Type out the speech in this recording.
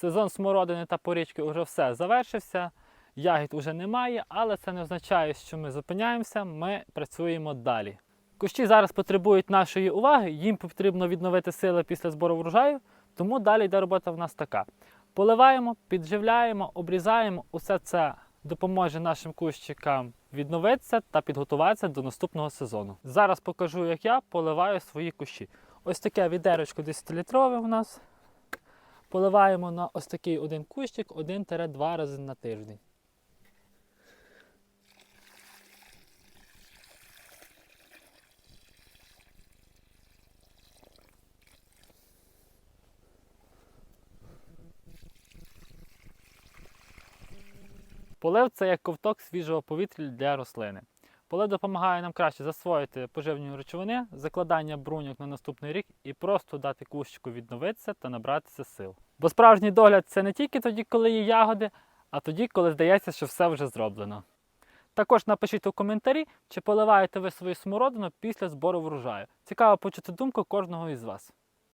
Сезон смородини та порічки вже все завершився. Ягід уже немає, але це не означає, що ми зупиняємося, ми працюємо далі. Кущі зараз потребують нашої уваги, їм потрібно відновити сили після збору врожаю, тому далі йде робота в нас така. Поливаємо, підживляємо, обрізаємо. Усе це допоможе нашим кущикам відновитися та підготуватися до наступного сезону. Зараз покажу, як я поливаю свої кущі. Ось таке відерочко 10-літрове у нас. Поливаємо на ось такий один кущик 1-2 рази на тиждень. Полив це як ковток свіжого повітря для рослини. Полив допомагає нам краще засвоїти поживні речовини, закладання бруньок на наступний рік і просто дати кущику відновитися та набратися сил. Бо справжній догляд це не тільки тоді, коли є ягоди, а тоді, коли здається, що все вже зроблено. Також напишіть у коментарі, чи поливаєте ви свою смородину після збору врожаю. Цікаво почути думку кожного із вас.